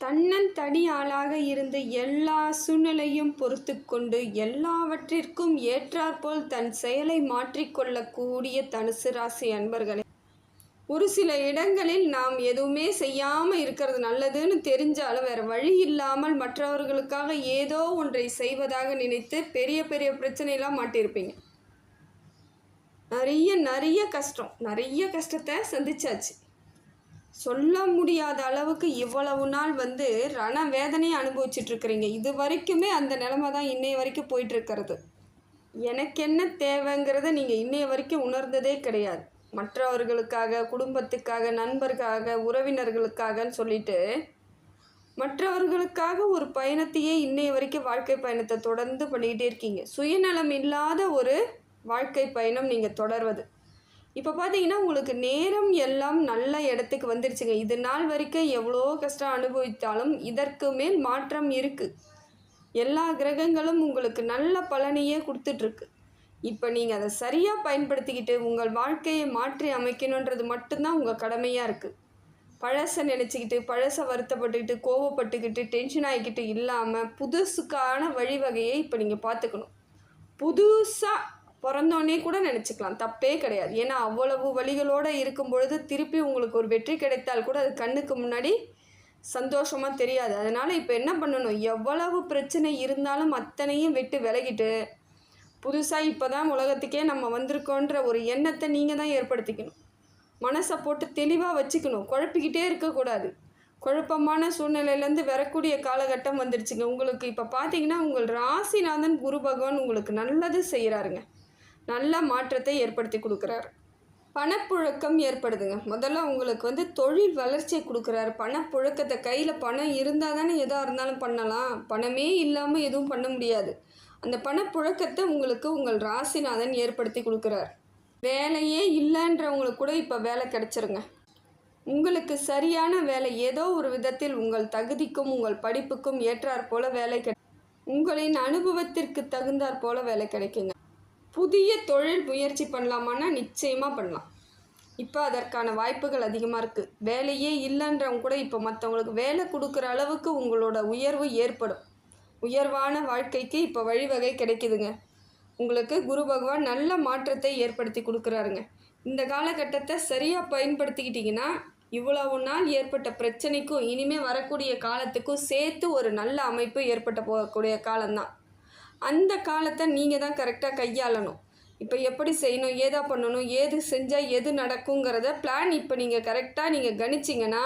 தன்னன் தனி ஆளாக இருந்து எல்லா சூழ்நிலையும் பொறுத்து கொண்டு எல்லாவற்றிற்கும் ஏற்றாற்போல் தன் செயலை மாற்றிக்கொள்ளக்கூடிய தனுசு ராசி அன்பர்களே. ஒரு சில இடங்களில் நாம் எதுவுமே செய்யாமல் இருக்கிறது நல்லதுன்னு தெரிஞ்சாலும் வேறு வழி இல்லாமல் மற்றவர்களுக்காக ஏதோ ஒன்றை செய்வதாக நினைத்து பெரிய பெரிய பிரச்சனையெல்லாம் மாட்டியிருப்பீங்க. நிறைய நிறைய கஷ்டம் நிறைய கஷ்டத்தை சந்திச்சாச்சு. சொல்ல முடியாத அளவுக்கு இவ்வளவு நாள் வந்து ரண வேதனையை அனுபவிச்சுட்டு இருக்கிறீங்க இது வரைக்குமே அந்த நிலைமை தான் இன்னைய வரைக்கும் போயிட்டு இருக்கிறது எனக்கு என்ன தேவைங்கிறத நீங்கள் இன்னைய வரைக்கும் உணர்ந்ததே கிடையாது. மற்றவர்களுக்காக குடும்பத்துக்காக நண்பருக்காக உறவினர்களுக்காகன்னு சொல்லிட்டு மற்றவர்களுக்காக ஒரு பயணத்தையே இன்னைய வரைக்கும் வாழ்க்கை பயணத்தை தொடர்ந்து பண்ணிக்கிட்டே இருக்கீங்க. சுயநலம் இல்லாத ஒரு வாழ்க்கை பயணம் நீங்கள் தொடர்வது. இப்போ பார்த்தீங்கன்னா உங்களுக்கு நேரம் எல்லாம் நல்ல இடத்துக்கு வந்துருச்சுங்க. இது நாள் வரைக்கும் எவ்வளோ கஷ்டம் அனுபவித்தாலும் இதற்கு மேல் மாற்றம் இருக்குது எல்லா கிரகங்களும் உங்களுக்கு நல்ல பலனையே கொடுத்துட்ருக்கு. இப்போ நீங்கள் அதை சரியாக பயன்படுத்திக்கிட்டு உங்கள் வாழ்க்கையை மாற்றி அமைக்கணுன்றது மட்டும்தான் உங்கள் கடமையாக இருக்குது பழசை நினச்சிக்கிட்டு பழசை வருத்தப்பட்டுக்கிட்டு கோவப்பட்டுக்கிட்டு டென்ஷன் ஆகிக்கிட்டு இல்லாமல் புதுசுக்கான வழிவகையை இப்போ நீங்கள் பார்த்துக்கணும். புதுசாக பிறந்தோடனே கூட நினச்சிக்கலாம். தப்பே கிடையாது. ஏன்னா அவ்வளவு வழிகளோடு இருக்கும் பொழுது திருப்பி உங்களுக்கு ஒரு வெற்றி கிடைத்தால் கூட அது கண்ணுக்கு முன்னாடி சந்தோஷமாக தெரியாது. அதனால் இப்போ என்ன பண்ணணும்? எவ்வளவு பிரச்சனை இருந்தாலும் அத்தனையும் விட்டு விலகிட்டு புதுசாக இப்போ தான் உலகத்துக்கே நம்ம வந்திருக்கோன்ற ஒரு எண்ணத்தை நீங்கள் தான் ஏற்படுத்திக்கணும். மனசை போட்டு தெளிவாக வச்சுக்கணும். குழப்பிக்கிட்டே இருக்கக்கூடாது. குழப்பமான சூழ்நிலையிலேருந்து வரக்கூடிய காலகட்டம் வந்துடுச்சுங்க உங்களுக்கு இப்போ பார்த்தீங்கன்னா உங்கள் ராசிநாதன் குரு பகவான் உங்களுக்கு நல்லது செய்கிறாருங்க நல்ல மாற்றத்தை ஏற்படுத்தி கொடுக்குறாரு. பணப்புழக்கம் ஏற்படுதுங்க. முதல்ல உங்களுக்கு வந்து தொழில் வளர்ச்சியை கொடுக்குறாரு. பணப்புழக்கத்தை கையில் பணம் இருந்தால் தானே எதாக இருந்தாலும் பண்ணலாம். பணமே இல்லாமல் எதுவும் பண்ண முடியாது. அந்த பணப்புழக்கத்தை உங்களுக்கு உங்கள் ராசிநாதன் ஏற்படுத்தி கொடுக்குறார். வேலையே இல்லைன்றவங்களுக்கு கூட இப்போ வேலை கிடச்சிருங்க. உங்களுக்கு சரியான வேலை ஏதோ ஒரு விதத்தில் உங்கள் தகுதிக்கும் உங்கள் படிப்புக்கும் ஏற்றாற் போல வேலை கிடை உங்களின் அனுபவத்திற்கு தகுந்தாற் போல வேலை கிடைக்குங்க. புதிய தொழில் முயற்சி பண்ணலாமான்னா நிச்சயமாக பண்ணலாம். இப்போ அதற்கான வாய்ப்புகள் அதிகமாக இருக்குது வேலையே இல்லைன்றவங்க கூட இப்போ மற்றவங்களுக்கு வேலை கொடுக்குற அளவுக்கு உங்களோட உயர்வு ஏற்படும். உயர்வான வாழ்க்கைக்கு இப்போ வழிவகை கிடைக்குதுங்க. உங்களுக்கு குரு பகவான் நல்ல மாற்றத்தை ஏற்படுத்தி கொடுக்குறாருங்க. இந்த காலகட்டத்தை சரியாக பயன்படுத்திக்கிட்டிங்கன்னா இவ்வளவு நாள் ஏற்பட்ட பிரச்சனைக்கும் இனிமேல் வரக்கூடிய காலத்துக்கும் சேர்த்து ஒரு நல்ல அமைப்பு ஏற்பட்ட போகக்கூடிய காலம்தான். அந்த காலத்தை நீங்கள் தான் கரெக்டாக கையாளணும். இப்போ எப்படி செய்யணும் ஏதா பண்ணணும் ஏது செஞ்சால் எது நடக்குங்கிறத பிளான் இப்போ நீங்கள் கரெக்டாக நீங்கள் கணிச்சிங்கன்னா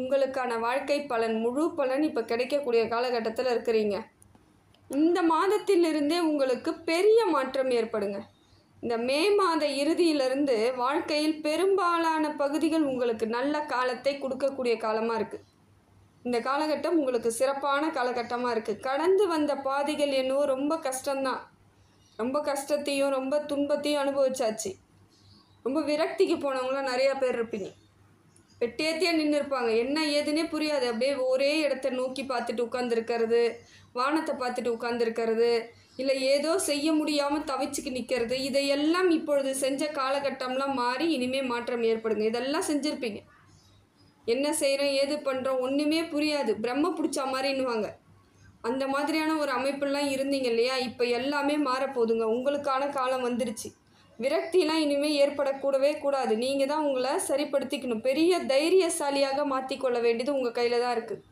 உங்களுக்கான வாழ்க்கை பலன் முழு பலன் இப்போ கிடைக்கக்கூடிய காலகட்டத்தில் இருக்கிறீங்க. இந்த மாதத்திலிருந்தே உங்களுக்கு பெரிய மாற்றம் ஏற்படுங்க. இந்த மே மாத இறுதியிலிருந்து வாழ்க்கையில் பெரும்பாலான பகுதிகள் உங்களுக்கு நல்ல காலத்தை கொடுக்கக்கூடிய காலமாக இருக்குது இந்த காலகட்டம் உங்களுக்கு சிறப்பான காலகட்டமாக இருக்குது கடந்து வந்த பாதைகள் என்னவோ ரொம்ப கஷ்டம்தான். ரொம்ப கஷ்டத்தையும் ரொம்ப துன்பத்தையும் அனுபவிச்சாச்சு. ரொம்ப விரக்திக்கு போனவங்களாம் நிறையா பேர் இருப்பீங்க. வெட்டேத்தியாக நின்று இருப்பாங்க. என்ன ஏதுன்னே புரியாது. அப்படியே ஒரே இடத்த நோக்கி பார்த்துட்டு உட்காந்துருக்கிறது வானத்தை பார்த்துட்டு உட்காந்துருக்கிறது இல்லை ஏதோ செய்ய முடியாமல் தவிச்சுக்கு நிற்கிறது இதையெல்லாம் இப்பொழுது செஞ்ச காலகட்டம்லாம் மாறி இனிமேல் மாற்றம் ஏற்படுங்க. இதெல்லாம் செஞ்சுருப்பீங்க. என்ன செய்கிறோம் ஏது பண்ணுறோம் ஒன்றுமே புரியாது. பிரம்ம பிடிச்ச மாதிரின்னுவாங்க. அந்த மாதிரியான ஒரு அமைப்பெல்லாம் இருந்தீங்க இல்லையா? இப்போ எல்லாமே மாறப்போகுதுங்க. உங்களுக்கான காலம் வந்துருச்சு. விரக்திலாம் இனிமேல் ஏற்படக்கூடவே கூடாது. நீங்கள் தான் உங்களை சரிப்படுத்திக்கணும். பெரிய தைரியசாலியாக மாற்றிக்கொள்ள வேண்டியது உங்கள் கையில் தான் இருக்குது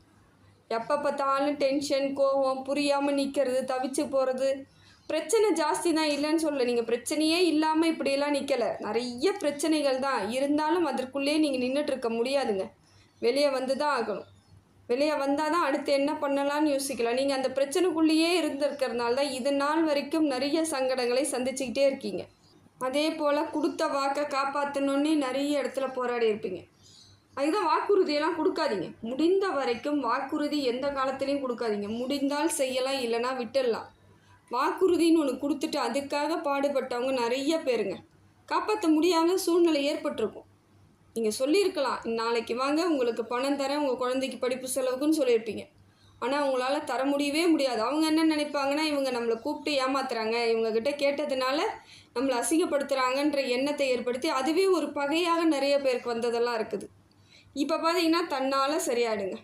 எப்போ பார்த்தாலும் டென்ஷன் கோபம் புரியாமல் நிற்கிறது தவிச்சு போகிறது பிரச்சனை ஜாஸ்தி தான் இல்லைன்னு சொல்ல நீங்கள் பிரச்சனையே இல்லாமல் இப்படியெல்லாம் நிற்கலை நிறைய பிரச்சனைகள் தான். இருந்தாலும் அதற்குள்ளேயே நீங்கள் நின்றுட்டு இருக்க முடியாதுங்க. வெளியே வந்து தான் ஆகணும். வெளியே வந்தால் தான் அடுத்து என்ன பண்ணலாம்னு யோசிக்கலாம். நீங்கள் அந்த பிரச்சனைக்குள்ளேயே இருந்திருக்கிறதுனால தான் இது நாள் வரைக்கும் நிறைய சங்கடங்களை சந்திச்சுக்கிட்டே இருக்கீங்க. அதே போல் கொடுத்த வாக்கை காப்பாற்றணுன்னே நிறைய இடத்துல போராடி இருப்பீங்க. அதுதான் வாக்குறுதியெல்லாம் கொடுக்காதீங்க. முடிந்த வரைக்கும் வாக்குறுதி எந்த காலத்துலேயும் கொடுக்காதீங்க. முடிந்தால் செய்யலாம் இல்லைனா விட்டுடலாம். வாக்குறுதின்னு ஒன்று கொடுத்துட்டு அதுக்காக பாடுபட்டவங்க நிறைய பேருங்க. காப்பாற்ற முடியாமல் சூழ்நிலை ஏற்பட்டிருக்கும். நீங்கள் சொல்லியிருக்கலாம் நாளைக்கு வாங்க உங்களுக்கு பணம் தரேன் உங்கள் குழந்தைக்கு படிப்பு செலவுக்குன்னு சொல்லியிருப்பீங்க. ஆனால் உங்களால் தர முடியவே முடியாது. அவங்க என்ன நினைப்பாங்கன்னா இவங்க நம்மளை கூப்பிட்டு ஏமாத்துறாங்க. இவங்கக்கிட்ட கேட்டதுனால நம்மளை அசிங்கப்படுத்துகிறாங்கன்ற எண்ணத்தை ஏற்படுத்தி அதுவே ஒரு பகையாக நிறைய பேருக்கு வந்ததெல்லாம் இருக்குது. இப்போ பார்த்தீங்கன்னா தன்னால் சரியாயிடுங்க.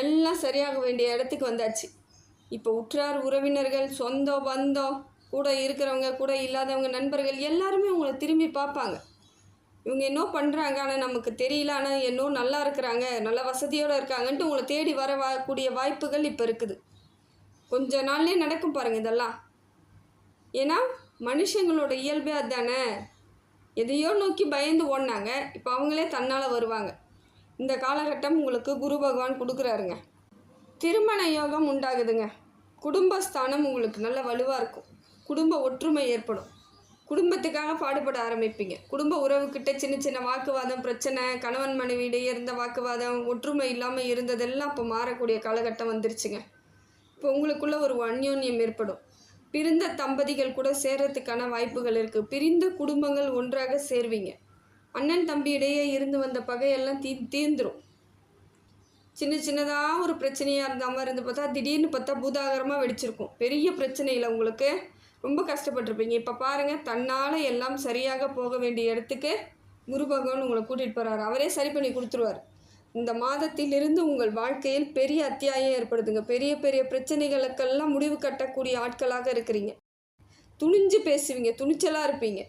எல்லாம் சரியாக வேண்டிய இடத்துக்கு வந்தாச்சு. இப்போ உற்றார் உறவினர்கள் சொந்தம் பந்தம் கூட இருக்கிறவங்க கூட இல்லாதவங்க நண்பர்கள் எல்லாருமே உங்களை திரும்பி பார்ப்பாங்க. இவங்க என்ன பண்ணுறாங்க ஆனால் நமக்கு தெரியல. ஆனால் என்னோ நல்லா இருக்கிறாங்க நல்ல வசதியோடு இருக்காங்கன்ட்டு உங்களை தேடி வர வரக்கூடிய வாய்ப்புகள் இப்போ இருக்குது. கொஞ்ச நாள்லேயே நடக்கும் பாருங்கள் இதெல்லாம். ஏன்னா மனுஷங்களோட இயல்பே அதுதானே. எதையோ நோக்கி பயந்து ஓடினாங்க இப்போ அவங்களே தன்னால் வருவாங்க. இந்த காலகட்டம் உங்களுக்கு குரு பகவான் கொடுக்குறாருங்க. திருமண யோகம் உண்டாகுதுங்க. குடும்பஸ்தானம் உங்களுக்கு நல்ல வலுவாக இருக்கும். குடும்ப ஒற்றுமை ஏற்படும். குடும்பத்துக்காக பாடுபட ஆரம்பிப்பீங்க. குடும்ப உறவுக்கிட்ட சின்ன சின்ன வாக்குவாதம் பிரச்சனை கணவன் மனைவியிடையே இருந்த வாக்குவாதம் ஒற்றுமை இல்லாமல் இருந்ததெல்லாம் இப்போ மாறக்கூடிய காலகட்டம் வந்துருச்சுங்க. இப்போ உங்களுக்குள்ள ஒரு அந்யோன்யம் ஏற்படும். பிரிந்த தம்பதிகள் கூட சேர்றதுக்கான வாய்ப்புகள் இருக்குது பிரிந்த குடும்பங்கள் ஒன்றாக சேர்வீங்க. அண்ணன் தம்பி இடையே இருந்து வந்த பகையெல்லாம் தீ தீர்ந்துடும் சின்ன சின்னதாக ஒரு பிரச்சனையாக இருந்த மாதிரி இருந்து பார்த்தா திடீர்னு பார்த்தா பூதாகரமாக வெடிச்சிருக்கும். பெரிய பிரச்சனையில் உங்களுக்கு. ரொம்ப கஷ்டப்பட்டிருப்பீங்க. இப்போ பாருங்கள் தன்னால் எல்லாம் சரியாக போக வேண்டிய இடத்துக்கு குரு பகவான் உங்களை கூட்டிகிட்டு போகிறாரு அவரே சரி பண்ணி கொடுத்துருவார். இந்த மாதத்திலிருந்து உங்கள் வாழ்க்கையில் பெரிய அத்தியாயம் ஏற்படுதுங்க. பெரிய பெரிய பிரச்சனைகளுக்கெல்லாம் முடிவு கட்டக்கூடிய ஆட்களாக இருக்கிறீங்க. துணிஞ்சு பேசுவீங்க துணிச்சலாக இருப்பீங்க.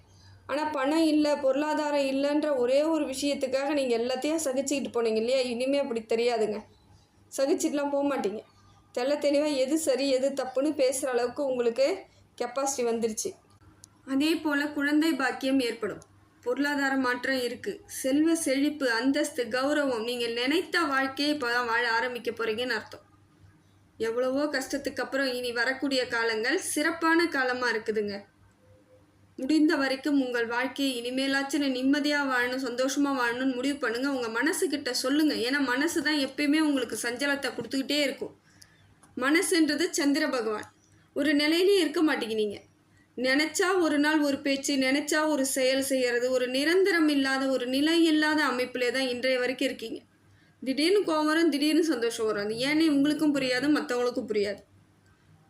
ஆனால் பணம் இல்லை பொருளாதாரம் இல்லைன்ற ஒரே ஒரு விஷயத்துக்காக நீங்கள் எல்லாத்தையும் சகிச்சுக்கிட்டு போனீங்க இல்லையா? இனிமேல் அப்படி தெரியாதுங்க. சகிச்சிட்டுலாம் போக மாட்டீங்க. தெள்ள தெளிவாக எது சரி எது தப்புன்னு பேசுகிற அளவுக்கு உங்களுக்கு கெப்பாசிட்டி வந்துருச்சு. அதே போல் குழந்தை பாக்கியம் ஏற்படும். பொருளாதார மாற்றம் இருக்குது செல்வ செழிப்பு அந்தஸ்து கௌரவம் நீங்கள் நினைத்த வாழ்க்கையை இப்போ தான் வாழ ஆரம்பிக்க போகிறீங்கன்னு அர்த்தம். எவ்வளவோ கஷ்டத்துக்கு அப்புறம் இனி வரக்கூடிய காலங்கள் சிறப்பான காலமாக இருக்குதுங்க. முடிந்த வரைக்கும் உங்கள் வாழ்க்கையை இனிமேலாச்சும் நிம்மதியாக வாழணும் சந்தோஷமாக வாழணும்னு முடிவு பண்ணுங்கள் உங்கள் மனசுக்கிட்ட சொல்லுங்கள் ஏன்னா மனசு தான் எப்பயுமே உங்களுக்கு சஞ்சலத்தை கொடுத்துக்கிட்டே இருக்கும். மனசுன்றது சந்திர பகவான். ஒரு நிலையிலே இருக்க மாட்டேங்கினீங்க நீங்கள் நினச்சா ஒரு நாள் ஒரு பேச்சு நினச்சா ஒரு செயல் செய்கிறது ஒரு நிரந்தரம் இல்லாத ஒரு நிலை இல்லாத அமைப்பிலே தான் இன்றைய வரைக்கும் இருக்கீங்க. திடீர்னு கோவம் வரும் திடீர்னு சந்தோஷம் வரும். அது ஏன்னு உங்களுக்கும் புரியாது மற்றவங்களுக்கும் புரியாது.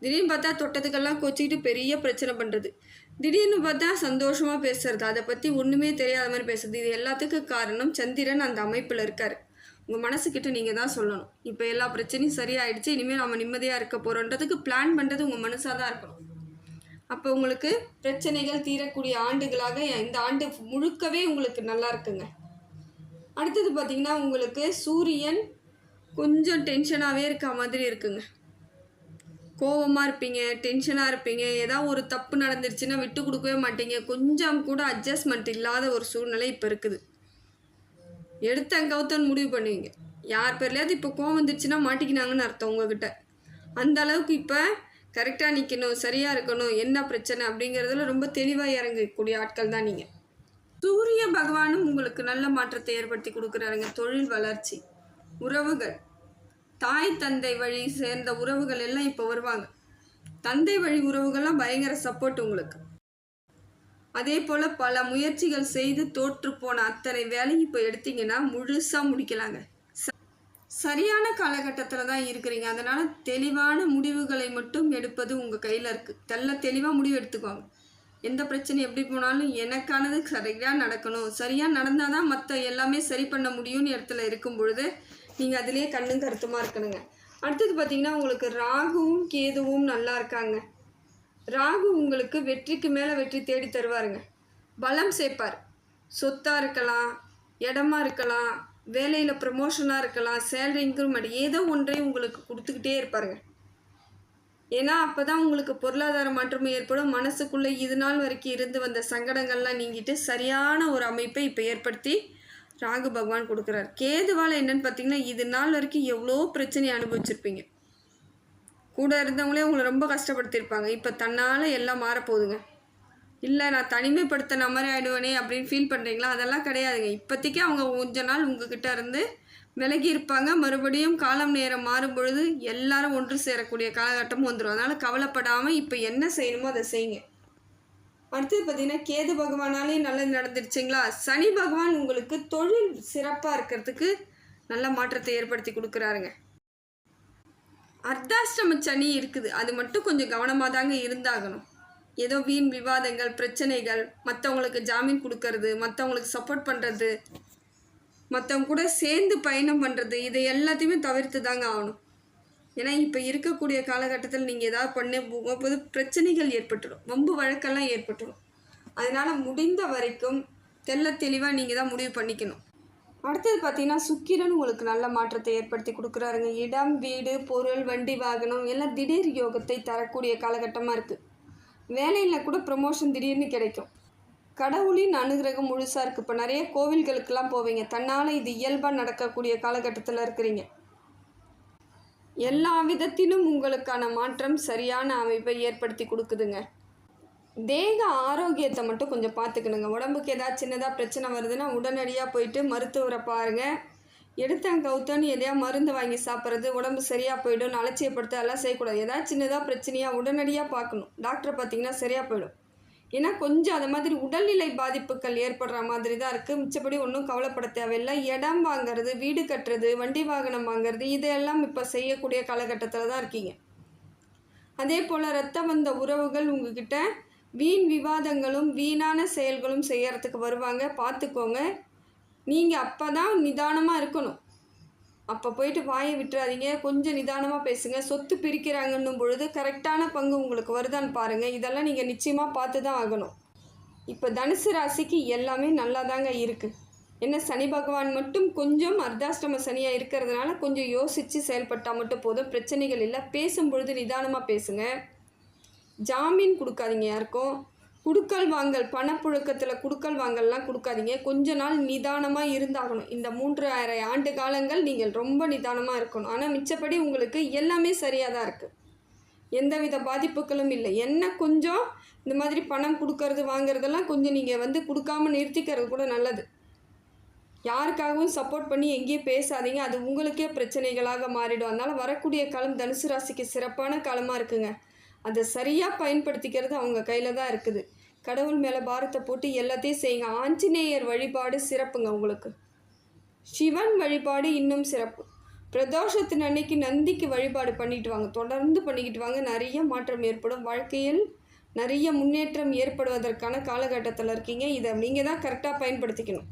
திடீர்னு பார்த்தா தொட்டத்துக்கெல்லாம் கொச்சிக்கிட்டு பெரிய பிரச்சனை பண்ணுறது திடீர்னு பார்த்தா சந்தோஷமாக பேசுறது. அதை பற்றி ஒன்றுமே தெரியாத மாதிரி பேசுறது. இது எல்லாத்துக்கும் காரணம் சந்திரன் அந்த அமைப்பில் இருக்கார். உங்கள் மனசுக்கிட்ட நீங்கள் தான் சொல்லணும். இப்போ எல்லா பிரச்சனையும் சரியாயிடுச்சு இனிமேல் நம்ம நிம்மதியாக இருக்க போகிறோன்றதுக்கு பிளான் பண்ணுறது உங்கள் மனசாக தான் இருக்கணும். அப்போ உங்களுக்கு பிரச்சனைகள் தீரக்கூடிய ஆண்டுகளாக இந்த ஆண்டு முழுக்கவே உங்களுக்கு நல்லா இருக்குங்க. அடுத்தது பார்த்திங்கன்னா உங்களுக்கு சூரியன் கொஞ்சம் டென்ஷனாகவே இருக்க மாதிரி இருக்குங்க. கோவமாக இருப்பீங்க டென்ஷனாக இருப்பீங்க ஏதாவது ஒரு தப்பு நடந்துருச்சுன்னா விட்டு கொடுக்கவே மாட்டீங்க. கொஞ்சம் கூட அட்ஜஸ்ட்மெண்ட் இல்லாத ஒரு சூழ்நிலை இப்போ இருக்குது. எடுத்தன் கவுத்தன் முடிவு பண்ணுவீங்க. யார் பேர்லையாவது இப்போ கோவம் வந்துருச்சுன்னா மாட்டிக்கினாங்கன்னு அர்த்தம் உங்ககிட்ட. அந்த அளவுக்கு இப்போ கரெக்டாக நிற்கணும் சரியாக இருக்கணும் என்ன பிரச்சனை அப்படிங்கிறதுல ரொம்ப தெளிவாக இறங்கக்கூடிய ஆட்கள் தான் நீங்கள் சூரிய பகவானும் உங்களுக்கு நல்ல மாற்றத்தை ஏற்படுத்தி கொடுக்குறாருங்க. தொழில் வளர்ச்சி உறவுகள். தாய் தந்தை வழி சேர்ந்த உறவுகள் எல்லாம் இப்போ வருவாங்க. தந்தை வழி உறவுகள்லாம் பயங்கர சப்போர்ட் உங்களுக்கு. அதே போல் பல முயற்சிகள் செய்து தோற்று போன அத்தனை வேலையும் இப்போ எடுத்தீங்கன்னா முழுசாக முடிக்கலாங்க. ச- சரியான காலகட்டத்தில் தான் இருக்கிறீங்க. அதனால் தெளிவான முடிவுகளை மட்டும் எடுப்பது உங்கள் கையில் இருக்குது தெல்ல தெளிவாக முடிவு எடுத்துக்கோங்க. எந்த பிரச்சனை எப்படி போனாலும் எனக்கானது சரியாக நடக்கணும். சரியாக நடந்தால் தான் மற்ற எல்லாமே சரி பண்ண முடியும்னு இடத்துல இருக்கும் பொழுது நீங்கள் அதிலே கண்ணும் கருத்துமாக இருக்கணுங்க. அடுத்தது பார்த்தீங்கன்னா உங்களுக்கு ராகுவும் கேதுவும் நல்லா இருக்காங்க. ராகு உங்களுக்கு வெற்றிக்கு மேலே வெற்றி தேடி தருவாருங்க. பலம் சேர்ப்பார். சொத்தாக இருக்கலாம் இடமா இருக்கலாம் வேலையில் ப்ரமோஷனாக இருக்கலாம் சேலரி இன்க்ரிமெண்ட் ஏதோ ஒன்றை உங்களுக்கு கொடுத்துக்கிட்டே இருப்பாருங்க. ஏன்னா அப்போ தான் உங்களுக்கு பொருளாதார மாற்றம் ஏற்படும். மனசுக்குள்ளே இது நாள் வரைக்கும் இருந்து வந்த சங்கடங்கள்லாம் நீங்கிட்டு சரியான ஒரு அமைப்பை இப்போ ஏற்படுத்தி ராகு பகவான் கொடுக்குறார். கேதுவால் என்னன்னு பார்த்தீங்கன்னா இது நாள் வரைக்கும் எவ்வளோ பிரச்சனையை அனுபவிச்சிருப்பீங்க. கூட இருந்தவங்களே உங்களை ரொம்ப கஷ்டப்படுத்தியிருப்பாங்க. இப்போ தன்னால் எல்லாம் மாறப்போகுதுங்க. இல்லை நான் தனிமைப்படுத்தின மாதிரி ஆகிடுவேனே அப்படின்னு ஃபீல் பண்ணுறீங்களா அதெல்லாம் கிடையாதுங்க. இப்போதைக்கு அவங்க கொஞ்ச நாள் உங்ககிட்ட இருந்து விலகி இருப்பாங்க. மறுபடியும் காலம் நேரம் மாறும் பொழுது எல்லாரும் ஒன்று சேரக்கூடிய காலகட்டமும் வந்துடும் அதனால் கவலைப்படாமல் இப்போ என்ன செய்யணுமோ அதை செய்யுங்க. அடுத்தது பார்த்தீங்கன்னா கேது பகவானாலே நல்லது நடந்துருச்சுங்களா? சனி பகவான் உங்களுக்கு தொழில் சிறப்பாக இருக்கிறதுக்கு நல்ல மாற்றத்தை ஏற்படுத்தி கொடுக்குறாருங்க. அர்த்தாஷ்டம சனி இருக்குது. அது மட்டும் கொஞ்சம் கவனமாக தாங்க இருந்தாகணும். ஏதோ வீண் விவாதங்கள் பிரச்சனைகள் மற்றவங்களுக்கு ஜாமீன் கொடுக்கறது மற்றவங்களுக்கு சப்போர்ட் பண்ணுறது மற்றவங்க கூட சேர்ந்து பயணம் பண்ணுறது இதை எல்லாத்தையுமே தவிர்த்து தாங்க ஆகணும். ஏன்னா இப்போ இருக்கக்கூடிய காலகட்டத்தில் நீங்கள் ஏதாவது பண்ண போகும்போது பிரச்சனைகள் ஏற்பட்டுடும் வம்பு வழக்கெல்லாம் ஏற்பட்டுடும் அதனால் முடிந்த வரைக்கும் தெள்ள தெளிவாக நீங்கள் தான் முடிவு பண்ணிக்கணும். அடுத்தது பார்த்தீங்கன்னா சுக்கிரன் உங்களுக்கு நல்ல மாற்றத்தை ஏற்படுத்தி கொடுக்குறாருங்க. இடம் வீடு பொருள் வண்டி வாகனம் எல்லாம் திடீர் யோகத்தை தரக்கூடிய காலகட்டமாக இருக்குது வேலையில் கூட ப்ரமோஷன் திடீர்னு கிடைக்கும். கடவுளின் அனுகிரகம் முழுசாக இருக்குது இப்போ நிறைய கோவில்களுக்கெல்லாம் போவீங்க. தன்னால் இது இயல்பாக நடக்கக்கூடிய காலகட்டத்தில் இருக்கிறீங்க. எல்லா விதத்திலும் உங்களுக்கான மாற்றம் சரியான அமைப்பை ஏற்படுத்தி கொடுக்குதுங்க. தேக ஆரோக்கியத்தை மட்டும் கொஞ்சம் பார்த்துக்கணுங்க. உடம்புக்கு ஏதாவது சின்னதாக பிரச்சனை வருதுன்னா உடனடியாக போயிட்டு மருத்துவரை பாருங்கள் எடுத்தேன் கவுத்தன்னு எதையா மருந்து வாங்கி சாப்பிட்றது உடம்பு சரியாக போயிடும் அலட்சியப்படுத்த அதெல்லாம் செய்யக்கூடாது. ஏதாவது சின்னதாக பிரச்சனையாக உடனடியாக பார்க்கணும். டாக்டரை பார்த்தீங்கன்னா சரியாக போயிடும். ஏன்னா கொஞ்சம் அது மாதிரி உடல்நிலை பாதிப்புகள் ஏற்படுற மாதிரி தான் இருக்குது மிச்சப்படி ஒன்றும் கவலைப்பட தேவையில்லை. இடம் வாங்குறது வீடு கட்டுறது வண்டி வாகனம் வாங்குறது இதெல்லாம் இப்போ செய்யக்கூடிய காலகட்டத்தில் தான் இருக்கீங்க. அதே போல் ரத்தம் வந்த உறவுகள் உங்ககிட்ட வீண் விவாதங்களும் வீணான செயல்களும் செய்யறதுக்கு வருவாங்க. பார்த்துக்கோங்க. நீங்கள் அப்போ தான் நிதானமாக இருக்கணும். அப்போ போயிட்டு வாயை விட்டுறாதீங்க. கொஞ்சம் நிதானமாக பேசுங்க. சொத்து பிரிக்கிறாங்கன்னும் பொழுது கரெக்டான பங்கு உங்களுக்கு வருதான்னு பாருங்கள் இதெல்லாம் நீங்கள் நிச்சயமாக பார்த்து தான் ஆகணும். இப்போ தனுசு ராசிக்கு எல்லாமே நல்லா தாங்க இருக்குது என்ன சனி பகவான் மட்டும் கொஞ்சம் அர்த்தாஷ்டம சனியாக இருக்கிறதுனால கொஞ்சம் யோசித்து செயல்பட்டால் மட்டும் போதும். பிரச்சனைகள் இல்லை. பேசும் பொழுது நிதானமாக பேசுங்கள் ஜாமீன் கொடுக்காதீங்க யாருக்கும். குடுக்கல் வாங்கல் பணப்புழக்கத்தில் குடுக்கல் வாங்கல்லாம் கொடுக்காதீங்க. கொஞ்ச நாள் நிதானமாக இருந்தாகணும். இந்த மூன்று ஆண்டு காலங்கள் நீங்கள் ரொம்ப நிதானமாக இருக்கணும். ஆனால் மிச்சப்படி உங்களுக்கு எல்லாமே சரியாக தான் இருக்குது எந்தவித பாதிப்புகளும் இல்லை. என்ன கொஞ்சம் இந்த மாதிரி பணம் கொடுக்கறது வாங்குறதெல்லாம் கொஞ்சம் நீங்கள் வந்து கொடுக்காம நிறுத்திக்கிறது கூட நல்லது. யாருக்காகவும் சப்போர்ட் பண்ணி எங்கேயும் பேசாதீங்க. அது உங்களுக்கே பிரச்சனைகளாக மாறிடும். அதனால் வரக்கூடிய காலம் தனுசு ராசிக்கு சிறப்பான காலமாக இருக்குங்க. அதை சரியாக பயன்படுத்திக்கிறது அவங்க கையில் தான் இருக்குது. கடவுள் மேலே பாரத்தை போட்டு எல்லாத்தையும் செய்யுங்க. ஆஞ்சநேயர் வழிபாடு சிறப்புங்க உங்களுக்கு. சிவன் வழிபாடு இன்னும் சிறப்பு. பிரதோஷத்தின் அன்னைக்கு நந்திக்கு வழிபாடு பண்ணிட்டு வாங்க. தொடர்ந்து பண்ணிக்கிட்டு வாங்க. நிறைய மாற்றம் ஏற்படும். வாழ்க்கையில் நிறைய முன்னேற்றம் ஏற்படுவதற்கான காலகட்டத்தில் இருக்கீங்க. இதை நீங்கள் தான் கரெக்டாக பயன்படுத்திக்கணும்.